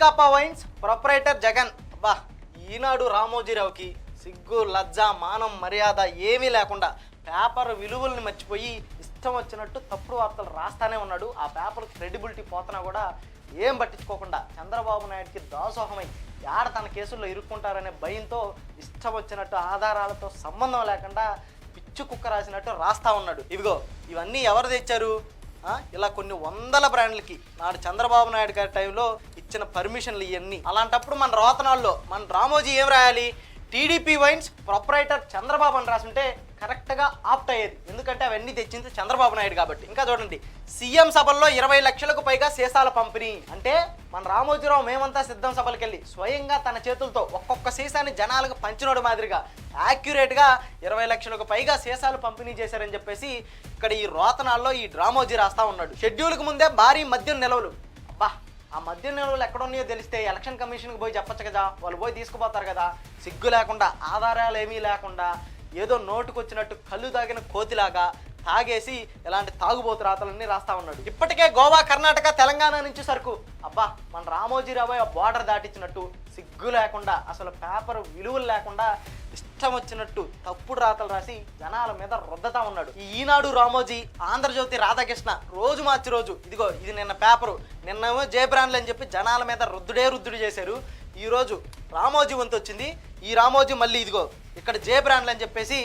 Vaikapa wines proprietor Jagan. బా ఈనాడు రామోజీరావుకి సిగ్గు లజ్జ మానం మర్యాద ఏమీ లేకుండా పేపర్ విలువల్ని మర్చిపోయి ఇష్టం వచ్చినట్టు తప్పుడు వార్తలు రాస్తానే ఉన్నాడు. ఆ పేపర్ క్రెడిబిలిటీ పోతున్నా కూడా ఏం పట్టించుకోకుండా చంద్రబాబు నాయుడికి దాసోహమై యాడ తన కేసుల్లో ఇరుక్కుంటారనే భయంతో ఇష్టం వచ్చినట్టు ఆధారాలతో సంబంధం లేకుండా పిచ్చు కుక్క రాసినట్టు రాస్తా ఉన్నాడు. ఇదిగో ఇవన్నీ ఎవరు తెచ్చారు? ఇలా కొన్ని వందల బ్రాండ్లకి నాడు చంద్రబాబు నాయుడు గారి టైంలో ఇచ్చిన పర్మిషన్లు ఇవన్నీ అలాంటప్పుడు మన రోతనాల్లో మన రామోజీ ఏం రాయాలి? టీడీపీ వైన్స్ ప్రొపరైటర్ చంద్రబాబు అని రాసుంటే కరెక్ట్గా ఆప్ట్ అయ్యేది. ఎందుకంటే అవన్నీ తెచ్చింది చంద్రబాబు నాయుడు కాబట్టి. ఇంకా చూడండి సీఎం సభల్లో ఇరవై లక్షలకు పైగా సీసాల పంపిణీ. అంటే మన రామోజీరావు మేమంతా సిద్ధం సభలకు వెళ్ళి స్వయంగా తన చేతులతో ఒక్కొక్క సీసాని జనాలకు పంచినోడు మాదిరిగా యాక్యురేట్గా ఇరవై లక్షలకు పైగా సీసాలు పంపిణీ చేశారని చెప్పేసి ఇక్కడ ఈ రోతనాల్లో ఈ రామోజీ రాస్తా ఉన్నాడు. షెడ్యూల్కి ముందే భారీ మద్యం నిలవలు. అబ్బా ఆ మద్యం నిల్వలు ఎక్కడున్నాయో తెలిస్తే ఎలక్షన్ కమిషన్కి పోయి చెప్పచ్చు కదా. వాళ్ళు పోయి తీసుకుపోతారు కదా. సిగ్గు లేకుండా ఆధారాలు ఏమీ లేకుండా ఏదో నోటుకొచ్చినట్టు కళ్ళు తాగిన కోతిలాగా తాగేసి ఇలాంటి తాగుబోతు రాతలన్నీ రాస్తా ఉన్నాడు. ఇప్పటికే గోవా కర్ణాటక తెలంగాణ నుంచి సరుకు. అబ్బా మన రామోజీరావు బార్డర్ దాటించినట్టు సిగ్గు లేకుండా అసలు పేపర్ విలువలు లేకుండా ఇష్టం వచ్చినట్టు తప్పుడు రాతలు రాసి జనాల మీద రుద్దతా ఉన్నాడు. ఈ ఈనాడు రామోజీ ఆంధ్రజ్యోతి రాధాకృష్ణ రోజు మార్చి రోజు ఇదిగో ఇది నిన్న పేపరు నిన్నేమో జే అని చెప్పి జనాల మీద రుద్దుడే రుద్దుడు చేశారు. ఈరోజు రామోజీ వంతు వచ్చింది ఈ రామోజీ మళ్ళీ ఇదిగో ఇక్కడ జయబ్రాండ్లు అని చెప్పేసి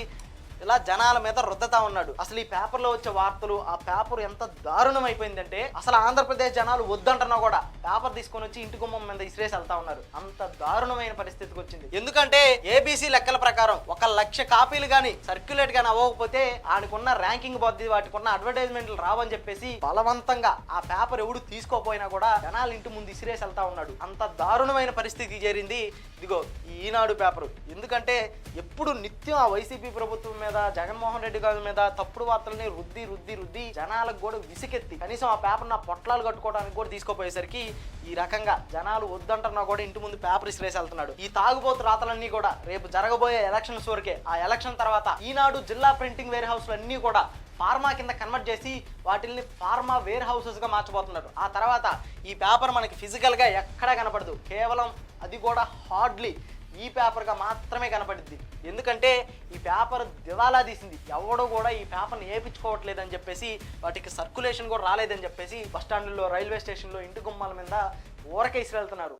ఇలా జనాల మీద రుద్దతా ఉన్నాడు. అసలు ఈ పేపర్లో వచ్చే వార్తలు ఆ పేపర్ ఎంత దారుణం అయిపోయిందంటే అసలు ఆంధ్రప్రదేశ్ జనాలు వద్దంటున్నా కూడా పేపర్ తీసుకొని వచ్చి ఇంటి గుమ్మం మీద ఇసిరేసి వెళ్తా ఉన్నారు. అంత దారుణమైన పరిస్థితికి వచ్చింది. ఎందుకంటే ఏబీసీ లెక్కల ప్రకారం ఒక లక్ష కాపీలు కానీ సర్క్యులేట్ కానీ అవ్వకపోతే ఆయనకున్న ర్యాంకింగ్ పోద్ది వాటికున్న అడ్వర్టైజ్మెంట్లు రావని చెప్పేసి బలవంతంగా ఆ పేపర్ ఎవడు తీసుకోపోయినా కూడా జనాలు ఇంటి ముందు ఇసిరేసి వెళ్తా ఉన్నాడు. అంత దారుణమైన పరిస్థితికి చేరింది. ఇదిగో ఈనాడు పేపర్. ఎందుకంటే ఎప్పుడు నిత్యం ఆ వైసీపీ ప్రభుత్వం మీద జగన్మోహన్ రెడ్డి గారి మీద తప్పుడు వార్తలని రుద్ది రుద్ది రుద్ది జనాలకు కూడా విసికెత్తి కనీసం ఆ పేపర్ నా పొట్లాలు కట్టుకోవడానికి కూడా తీసుకోపోయేసరికి ఈ రకంగా జనాలు వద్దంటున్నా కూడా ఇంటి ముందు పేపర్ ఇసిరేసి వెళ్తున్నాడు ఈ తాగుబోతు రాతలన్నీ కూడా రేపు జరగబోయే ఎలక్షన్స్ వరకే ఆ ఎలక్షన్ తర్వాత ఈనాడు జిల్లా ప్రింటింగ్ వేర్ హౌస్లు అన్నీ కూడా ఫార్మా కింద కన్వర్ట్ చేసి వాటిల్ని ఫార్మా వేర్ హౌసెస్గా మార్చబోతున్నారు. ఆ తర్వాత ఈ పేపర్ మనకి ఫిజికల్గా ఎక్కడా కనపడదు. కేవలం అది కూడా హార్డ్లీ ఈ పేపర్గా మాత్రమే కనపడింది ఎందుకంటే ఈ పేపర్ దివాలా తీసింది. ఎవడో కూడా ఈ పేపర్ని ఏపించుకోవట్లేదని చెప్పేసి వాటికి సర్క్యులేషన్ కూడా రాలేదని చెప్పేసి బస్ స్టాండ్లో రైల్వే స్టేషన్లో ఇంటి గుమ్మాల మీద ఊరకే ఇసిరెళ్తున్నారు